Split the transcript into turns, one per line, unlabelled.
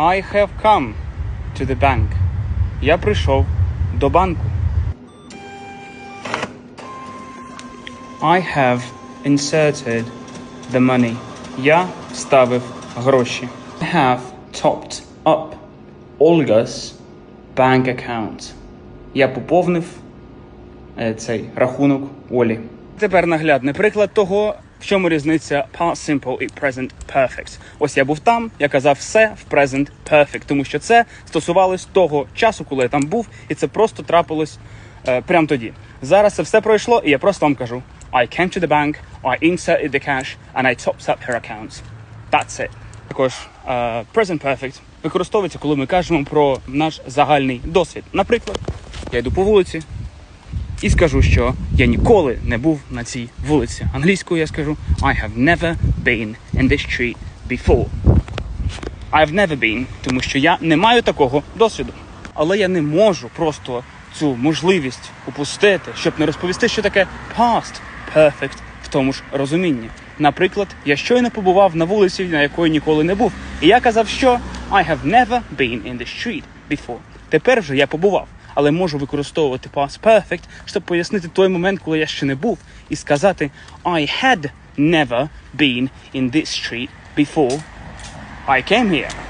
I have come to the bank. Я прийшов до банку. I have inserted the money. Я вставив гроші. I have topped up Olga's bank account. Я поповнив е, цей рахунок Олі. Тепер наглядний приклад того, в чому різниця past simple і present perfect. Ось я був там, я казав все в present perfect, тому що це стосувалось того часу, коли я там був, і це просто трапилось е, прямо тоді. Зараз це все пройшло, і я просто вам кажу: I came to the bank, I inserted the cash, and I topped up her accounts. That's it. Також е, present perfect використовується, коли ми кажемо про наш загальний досвід. Наприклад, я йду по вулиці, і скажу, що я ніколи не був на цій вулиці. Англійською я скажу I have never been in this street before. I have never been, тому що я не маю такого досвіду. Але я не можу просто цю можливість упустити, щоб не розповісти, що таке past perfect в тому ж розумінні. Наприклад, я щойно побував на вулиці, на якої ніколи не був, і я казав, що I have never been in the street before. Тепер вже я побував, але можу використовувати past perfect, щоб пояснити той момент, коли я ще не був, і сказати I had never been in this street before I came here.